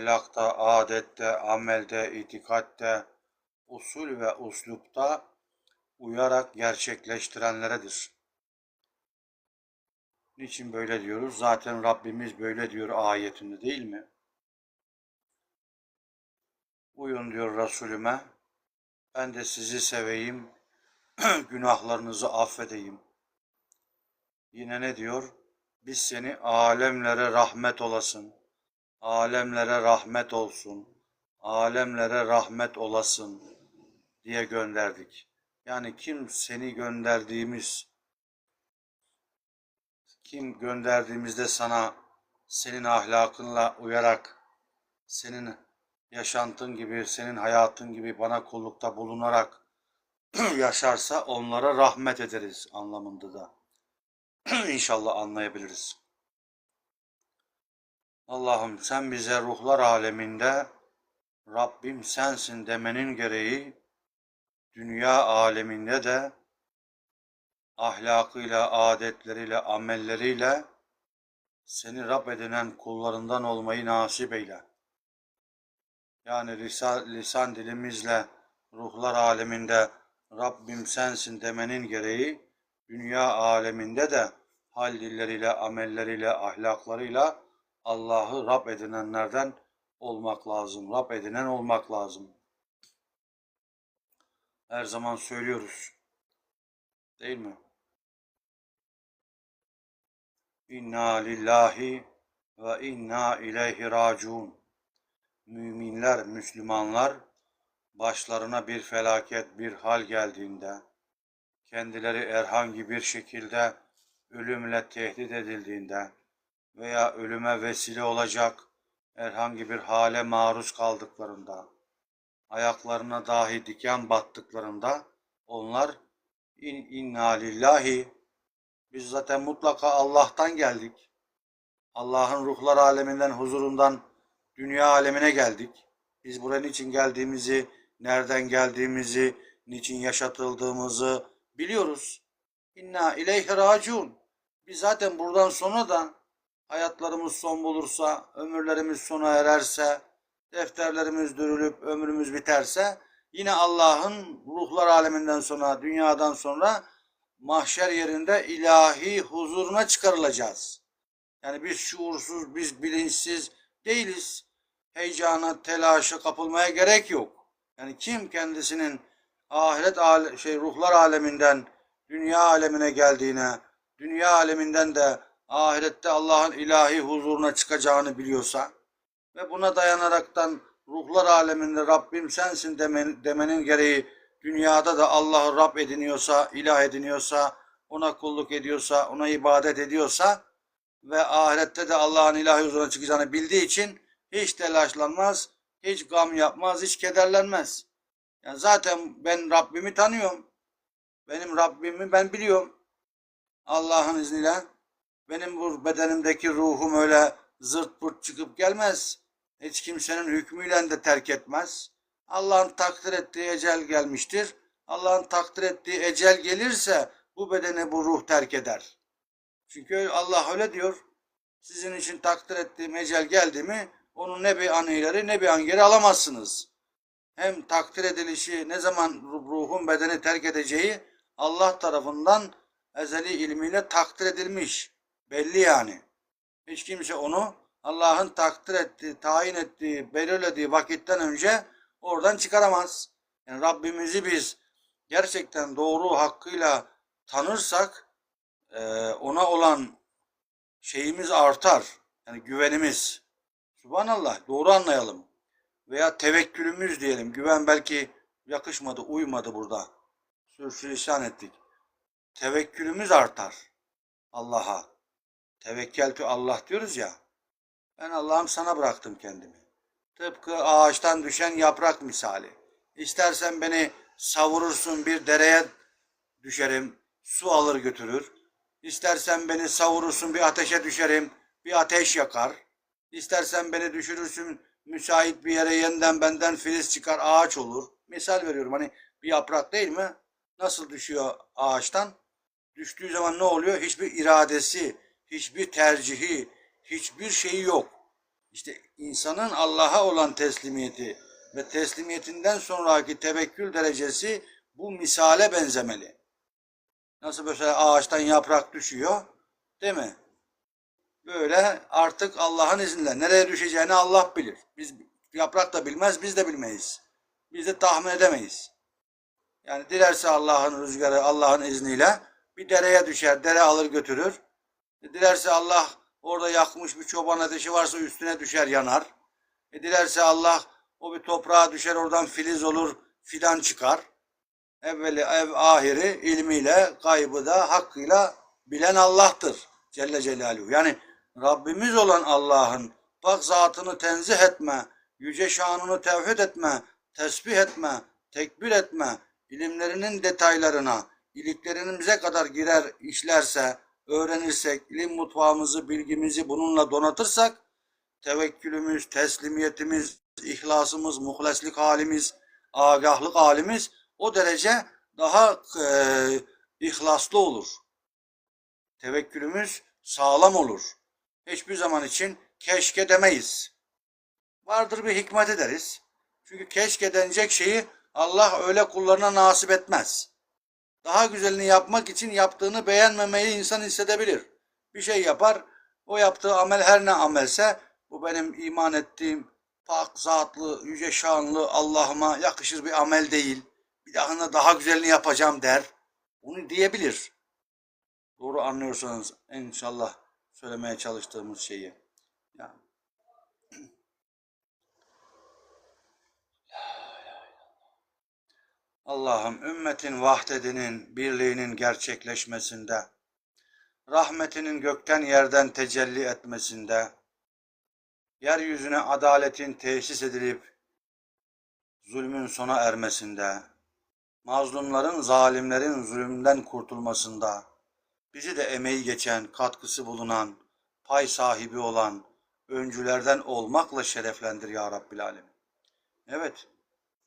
ahlakta, adette, amelde, itikatte, usul ve uslupta uyarak gerçekleştirenleredir. Niçin böyle diyoruz? Zaten Rabbimiz böyle diyor ayetinde değil mi? Uyun diyor Resulüme. Ben de sizi seveyim. Günahlarınızı affedeyim. Yine ne diyor? Biz seni alemlere rahmet olasın. Alemlere rahmet olsun. Alemlere rahmet olasın diye gönderdik. Yani kim seni gönderdiğimiz kim gönderdiğimizde sana senin ahlakınla uyarak senin yaşantın gibi, senin hayatın gibi bana kullukta bulunarak yaşarsa onlara rahmet ederiz anlamında da. İnşallah anlayabiliriz. Allah'ım sen bize ruhlar aleminde Rabbim sensin demenin gereği dünya aleminde de ahlakıyla, adetleriyle, amelleriyle seni Rab edinen kullarından olmayı nasip eyle. Yani lisan, lisan dilimizle ruhlar aleminde Rabbim sensin demenin gereği dünya aleminde de hal dilleriyle, amelleriyle, ahlaklarıyla Allah'ı Rab edinenlerden olmak lazım. Rab edinen olmak lazım. Her zaman söylüyoruz. Değil mi? İnna lillahi ve inna ileyhi raciun. Müminler, Müslümanlar başlarına bir felaket, bir hal geldiğinde, kendileri herhangi bir şekilde ölümle tehdit edildiğinde veya ölüme vesile olacak herhangi bir hale maruz kaldıklarında, ayaklarına dahi diken battıklarında onlar in, inna lillahi biz zaten mutlaka Allah'tan geldik. Allah'ın ruhlar aleminden, huzurundan dünya alemine geldik. Biz buraya niçin geldiğimizi, nereden geldiğimizi, niçin yaşatıldığımızı biliyoruz. İnna ileyhi raciun. Biz zaten buradan sonra da hayatlarımız son bulursa, ömürlerimiz sona ererse, defterlerimiz dürülüp ömrümüz biterse yine Allah'ın ruhlar aleminden sonra, dünyadan sonra mahşer yerinde ilahi huzuruna çıkarılacağız. Yani biz şuursuz, biz bilinçsiz değiliz. Heyecana, telaşa kapılmaya gerek yok. Yani kim kendisinin ahiret ale, şey ruhlar aleminden dünya alemine geldiğine, dünya aleminden de ahirette Allah'ın ilahi huzuruna çıkacağını biliyorsa ve buna dayanaraktan ruhlar aleminde Rabbim sensin demen, demenin gereği dünyada da Allah'ı Rab ediniyorsa, ilah ediniyorsa, ona kulluk ediyorsa, ona ibadet ediyorsa ve ahirette de Allah'ın ilahi huzuruna çıkacağını bildiği için hiç telaşlanmaz, hiç gam yapmaz, hiç kederlenmez. Yani zaten ben Rabbimi tanıyorum. Benim Rabbimi ben biliyorum. Allah'ın izniyle. Benim bu bedenimdeki ruhum öyle zırt pırt çıkıp gelmez. Hiç kimsenin hükmüyle de terk etmez. Allah'ın takdir ettiği ecel gelmiştir. Allah'ın takdir ettiği ecel gelirse bu bedeni bu ruh terk eder. Çünkü Allah öyle diyor. Sizin için takdir ettiğim ecel geldi mi onu ne bir an ileri ne bir an geri alamazsınız. Hem takdir edilişi ne zaman ruhun bedeni terk edeceği Allah tarafından ezeli ilmiyle takdir edilmiş. Belli yani. Hiç kimse onu Allah'ın takdir ettiği, tayin ettiği, belirlediği vakitten önce oradan çıkaramaz. Yani Rabbimizi biz gerçekten doğru hakkıyla tanırsak ona olan şeyimiz artar. Yani güvenimiz. Subhanallah doğru anlayalım. Veya tevekkülümüz diyelim. Güven belki yakışmadı, uymadı burada. Sürçülisan ettik. Tevekkülümüz artar Allah'a. Tevekkeltü Allah diyoruz ya. Ben Allah'ım sana bıraktım kendimi. Tıpkı ağaçtan düşen yaprak misali. İstersen beni savurursun bir dereye düşerim, su alır götürür. İstersen beni savurursun bir ateşe düşerim, bir ateş yakar. İstersen beni düşürürsün müsait bir yere yeniden benden filiz çıkar ağaç olur. Misal veriyorum hani bir yaprak değil mi? Nasıl düşüyor ağaçtan? Düştüğü zaman ne oluyor? Hiçbir iradesi, hiçbir tercihi, hiçbir şeyi yok. İşte insanın Allah'a olan teslimiyeti ve teslimiyetinden sonraki tevekkül derecesi bu misale benzemeli. Nasıl mesela ağaçtan yaprak düşüyor, değil mi? Böyle artık Allah'ın izniyle nereye düşeceğini Allah bilir. Biz yaprak da bilmez, biz de bilmeyiz. Biz de tahmin edemeyiz. Yani dilerse Allah'ın rüzgarı, Allah'ın izniyle bir dereye düşer, dere alır götürür. Dilerse Allah orada yakmış bir çoban ateşi varsa üstüne düşer yanar. E dilerse Allah o bir toprağa düşer oradan filiz olur, fidan çıkar. Evveli ev ahiri ilmiyle, kaybı da hakkıyla bilen Allah'tır. Celle Celaluhu. Yani Rabbimiz olan Allah'ın pak zatını tenzih etme, yüce şanını tevhid etme, tesbih etme, tekbir etme, ilimlerinin detaylarına, iliklerimize kadar girer işlerse, öğrenirsek, ilim mutfağımızı, bilgimizi bununla donatırsak, tevekkülümüz, teslimiyetimiz, ihlasımız, muhleslik halimiz, agahlık halimiz o derece daha e, ihlaslı olur. Tevekkülümüz sağlam olur. Hiçbir zaman için keşke demeyiz. Vardır bir hikmet ederiz. Çünkü keşke denecek şeyi Allah öyle kullarına nasip etmez. Daha güzelini yapmak için yaptığını beğenmemeyi insan hissedebilir. Bir şey yapar, o yaptığı amel her ne amelse bu benim iman ettiğim pak, zatlı, yüce şanlı Allah'ıma yakışır bir amel değil. Bir dahına daha güzelini yapacağım der. Bunu diyebilir. Doğru anlıyorsanız inşallah söylemeye çalıştığımız şeyi. Yani. Allah'ım ümmetin vahdedinin, birliğinin gerçekleşmesinde, rahmetinin gökten yerden tecelli etmesinde, yeryüzüne adaletin tesis edilip zulmün sona ermesinde, mazlumların, zalimlerin zulümden kurtulmasında, bizi de emeği geçen, katkısı bulunan, pay sahibi olan, öncülerden olmakla şereflendir ya Rabbil Alemin. Evet,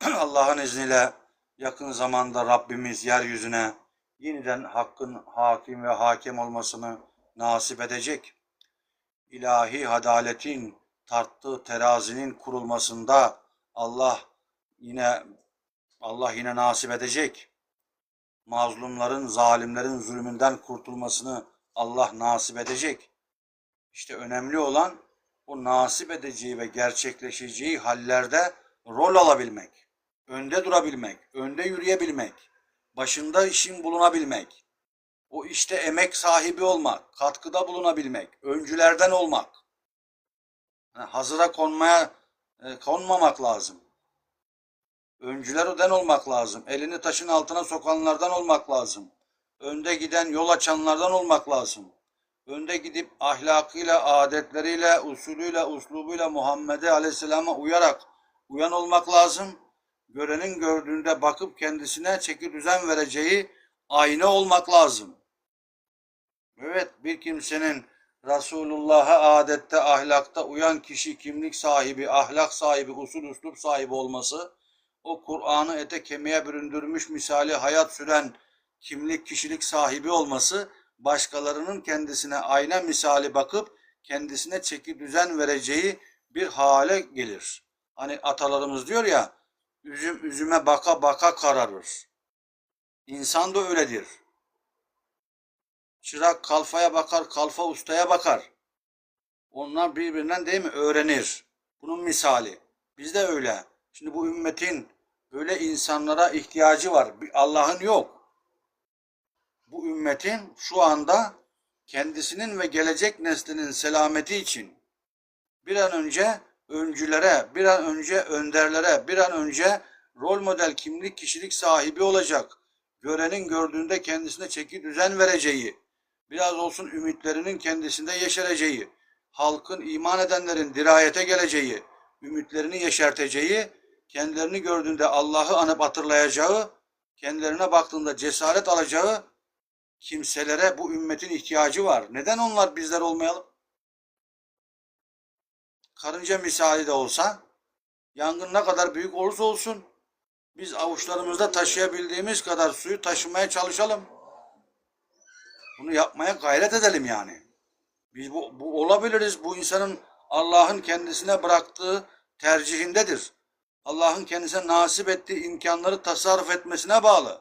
Allah'ın izniyle yakın zamanda Rabbimiz yeryüzüne yeniden hakkın hakim ve hakem olmasını nasip edecek. İlahi adaletin tarttığı terazinin kurulmasında Allah yine Allah yine nasip edecek. Mazlumların, zalimlerin zulmünden kurtulmasını Allah nasip edecek. İşte önemli olan o nasip edeceği ve gerçekleşeceği hallerde rol alabilmek, önde durabilmek, önde yürüyebilmek, başında işin bulunabilmek, o işte emek sahibi olmak, katkıda bulunabilmek, öncülerden olmak. Yani hazıra konmaya e, konmamak lazım. Öncülerden olmak lazım. Elini taşın altına sokanlardan olmak lazım. Önde giden yol açanlardan olmak lazım. Önde gidip ahlakıyla, adetleriyle, usulüyle, uslubuyla Muhammed'e aleyhisselama uyarak uyan olmak lazım. Görenin gördüğünde bakıp kendisine çeki düzen vereceği ayna olmak lazım. Evet bir kimsenin Resulullah'a adette, ahlakta uyan kişi kimlik sahibi, ahlak sahibi, usul üslup sahibi olması, o Kur'an'ı ete kemiğe büründürmüş misali hayat süren kimlik kişilik sahibi olması, başkalarının kendisine ayna misali bakıp kendisine çeki düzen vereceği bir hale gelir. Hani atalarımız diyor ya, üzüm üzüme baka baka kararır. İnsan da öyledir. Çırak kalfaya bakar, kalfa ustaya bakar. Onlar birbirinden değil mi öğrenir. Bunun misali. Biz de öyle. Şimdi bu ümmetin böyle insanlara ihtiyacı var. Allah'ın yok. Bu ümmetin şu anda kendisinin ve gelecek neslinin selameti için bir an önce öncülere, bir an önce önderlere, bir an önce rol model kimlik kişilik sahibi olacak. Görenin gördüğünde kendisine çeki düzen vereceği, biraz olsun ümitlerinin kendisinde yeşereceği, halkın iman edenlerin dirayete geleceği, ümitlerini yeşerteceği, kendilerini gördüğünde Allah'ı anıp hatırlayacağı, kendilerine baktığında cesaret alacağı kimselere bu ümmetin ihtiyacı var. Neden onlar bizler olmayalım? Karınca misali de olsa, yangın ne kadar büyük olursa olsun, biz avuçlarımızda taşıyabildiğimiz kadar suyu taşımaya çalışalım. Bunu yapmaya gayret edelim yani. Biz bu, bu olabiliriz. Bu insanın Allah'ın kendisine bıraktığı tercihindedir. Allah'ın kendisine nasip ettiği imkanları tasarruf etmesine bağlı.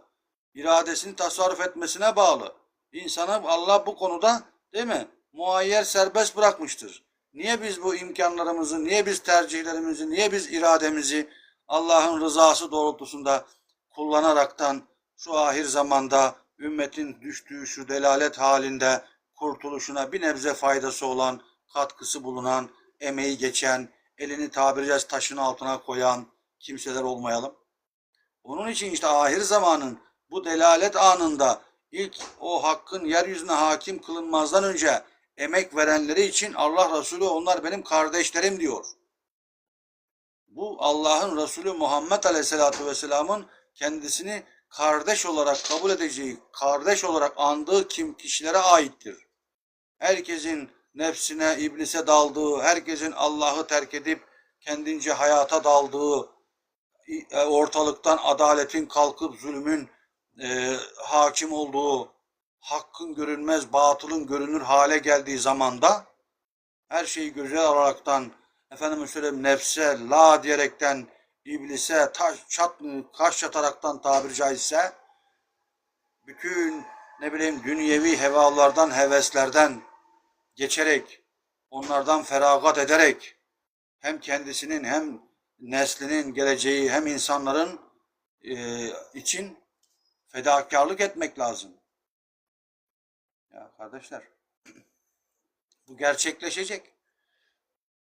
İradesini tasarruf etmesine bağlı. İnsana Allah bu konuda değil mi? Muayyer serbest bırakmıştır. Niye biz bu imkanlarımızı, niye biz tercihlerimizi, niye biz irademizi Allah'ın rızası doğrultusunda kullanaraktan şu ahir zamanda ümmetin düştüğü şu delalet halinde kurtuluşuna bir nebze faydası olan, katkısı bulunan, emeği geçen, elini tabiri caizse taşın altına koyan kimseler olmayalım. Onun için işte ahir zamanın bu delalet anında ilk o hakkın yeryüzüne hakim kılınmazdan önce emek verenleri için Allah Resulü onlar benim kardeşlerim diyor. Bu Allah'ın Resulü Muhammed Aleyhisselatü Vesselam'ın kendisini kardeş olarak kabul edeceği, kardeş olarak andığı kim kişilere aittir. Herkesin nefsine, iblise daldığı, herkesin Allah'ı terk edip kendince hayata daldığı, e, ortalıktan adaletin kalkıp zulmün e, hakim olduğu, hakkın görünmez, batılın görünür hale geldiği zamanda her şeyi göze alaraktan efendim söyleyeyim nefse la diyerekten iblise taş çat kaş çataraktan tabiri caizse bütün ne bileyim dünyevi hevalardan heveslerden geçerek onlardan feragat ederek hem kendisinin hem neslinin geleceği hem insanların e, için fedakarlık etmek lazım. Ya kardeşler bu gerçekleşecek.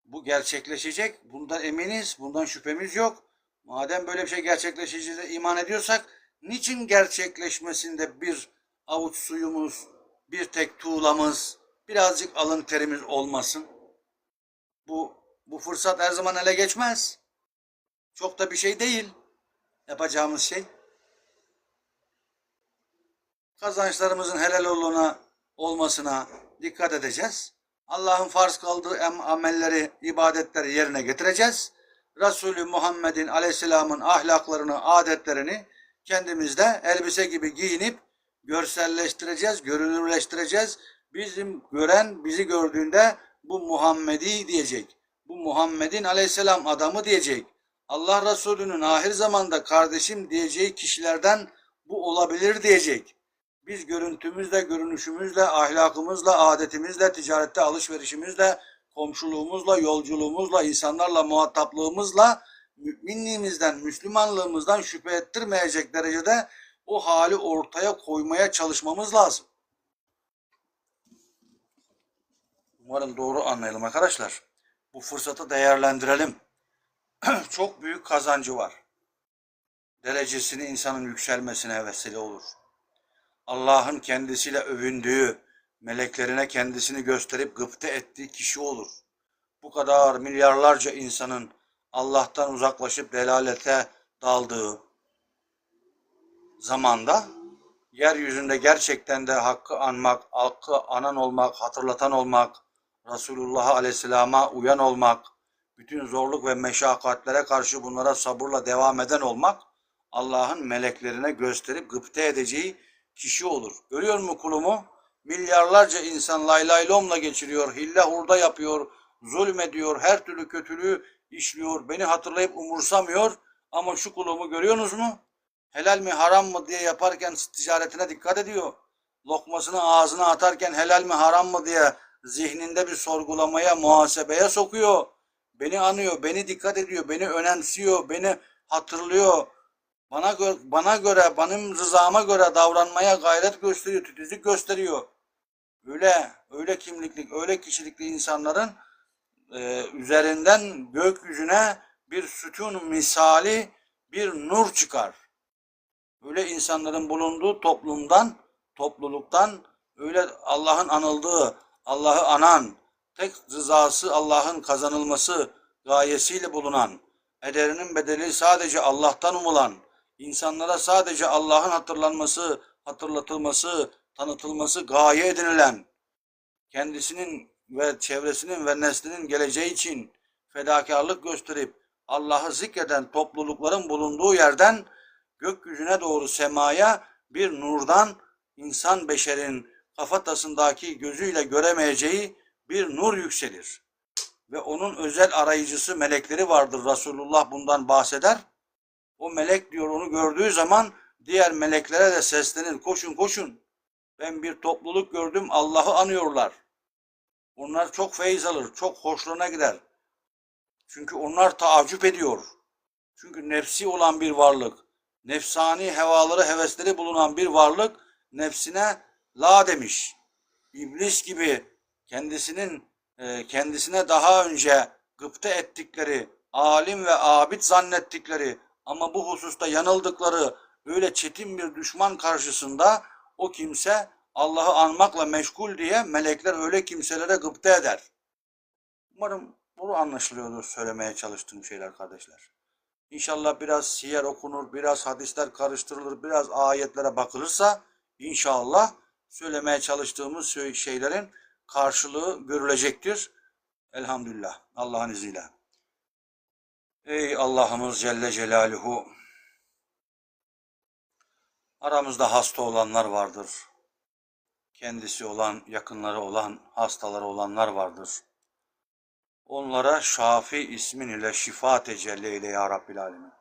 Bu gerçekleşecek. Bundan eminiz. Bundan şüphemiz yok. Madem böyle bir şey gerçekleşeceğine iman ediyorsak niçin gerçekleşmesinde bir avuç suyumuz, bir tek tuğlamız, birazcık alın terimiz olmasın? Bu bu fırsat her zaman ele geçmez. Çok da bir şey değil yapacağımız şey. Kazançlarımızın helal olduğuna olmasına dikkat edeceğiz. Allah'ın farz kıldığı em- amelleri, ibadetleri yerine getireceğiz. Resulü Muhammed'in aleyhisselamın ahlaklarını, adetlerini kendimizde elbise gibi giyinip görselleştireceğiz, görünürleştireceğiz. Bizim gören bizi gördüğünde bu Muhammedi diyecek. Bu Muhammed'in aleyhisselam adamı diyecek. Allah Resulü'nün ahir zamanda kardeşim diyeceği kişilerden bu olabilir diyecek. Biz görüntümüzle, görünüşümüzle, ahlakımızla, adetimizle, ticarette alışverişimizle, komşuluğumuzla, yolculuğumuzla, insanlarla muhataplığımızla müminliğimizden, Müslümanlığımızdan şüphe ettirmeyecek derecede o hali ortaya koymaya çalışmamız lazım. Umarım doğru anlayalım arkadaşlar. Bu fırsatı değerlendirelim. Çok büyük kazancı var. Derecesini insanın yükselmesine vesile olur. Allah'ın kendisiyle övündüğü, meleklerine kendisini gösterip gıpta ettiği kişi olur. Bu kadar milyarlarca insanın Allah'tan uzaklaşıp delalete daldığı zamanda yeryüzünde gerçekten de hakkı anmak, hakkı anan olmak, hatırlatan olmak, Resulullah Aleyhisselam'a uyan olmak, bütün zorluk ve meşakkatlere karşı bunlara sabırla devam eden olmak, Allah'ın meleklerine gösterip gıpta edeceği kişi olur. Görüyor mu kulumu? Milyarlarca insan lay lay lomla geçiriyor, hille hurda yapıyor, zulmediyor, her türlü kötülüğü işliyor, beni hatırlayıp umursamıyor. Ama şu kulumu görüyorsunuz mu? Helal mi haram mı diye yaparken ticaretine dikkat ediyor. Lokmasını ağzına atarken helal mi haram mı diye zihninde bir sorgulamaya, muhasebeye sokuyor. Beni anıyor, beni dikkat ediyor, beni önemsiyor, beni hatırlıyor. Bana göre, bana göre, benim rızama göre davranmaya gayret gösteriyor, titizlik gösteriyor. Öyle, öyle kimlikli, öyle kişilikli insanların e, üzerinden gökyüzüne bir sütun misali bir nur çıkar. Öyle insanların bulunduğu toplumdan, topluluktan öyle Allah'ın anıldığı, Allah'ı anan, tek rızası Allah'ın kazanılması gayesiyle bulunan, ederinin bedeli sadece Allah'tan umulan, insanlara sadece Allah'ın hatırlanması, hatırlatılması, tanıtılması gaye edinilen, kendisinin ve çevresinin ve neslinin geleceği için fedakarlık gösterip Allah'ı zikreden toplulukların bulunduğu yerden gökyüzüne doğru semaya bir nurdan insan beşerin kafatasındaki gözüyle göremeyeceği bir nur yükselir. ve onun özel arayıcısı melekleri vardır. Resulullah bundan bahseder. O melek diyor onu gördüğü zaman diğer meleklere de seslenir. Koşun koşun. Ben bir topluluk gördüm Allah'ı anıyorlar. Onlar çok feyiz alır, çok hoşlarına gider. Çünkü onlar taaccüp ediyor. Çünkü nefsi olan bir varlık, nefsani hevaları, hevesleri bulunan bir varlık nefsine la demiş. İblis gibi kendisinin e, kendisine daha önce gıpta ettikleri, alim ve abid zannettikleri ama bu hususta yanıldıkları öyle çetin bir düşman karşısında o kimse Allah'ı anmakla meşgul diye melekler öyle kimselere gıpta eder. Umarım bunu anlaşılıyordur söylemeye çalıştığım şeyler kardeşler. İnşallah biraz siyer okunur, biraz hadisler karıştırılır, biraz ayetlere bakılırsa inşallah söylemeye çalıştığımız sö- şeylerin karşılığı görülecektir. Elhamdülillah. Allah'ın izniyle. Ey Allah'ımız Celle Celaluhu. Aramızda hasta olanlar vardır. Kendisi olan, yakınları olan, hastaları olanlar vardır. Onlara Şafi ismin ile şifa tecelli eyle ya Rabbil Alemin.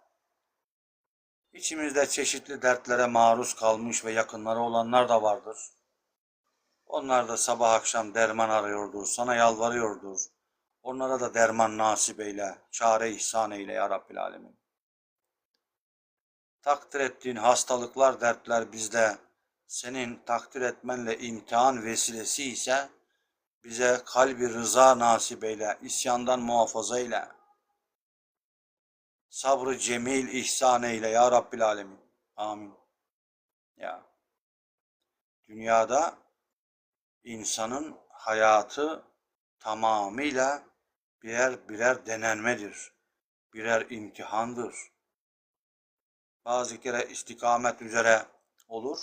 İçimizde çeşitli dertlere maruz kalmış ve yakınları olanlar da vardır. Onlar da sabah akşam derman arıyordur, sana yalvarıyordur. Onlara da derman nasip eyle, çare ihsan eyle ya Rabbil Alemin. Takdir ettiğin hastalıklar, dertler bizde senin takdir etmenle imtihan vesilesi ise bize kalbi rıza nasip eyle, isyandan muhafaza eyle. Sabrı cemil ihsan eyle ya Rabbil Alemin. Amin. Ya. Dünyada insanın hayatı tamamıyla birer birer denenmedir. Birer imtihandır. Bazı kere istikamet üzere olur.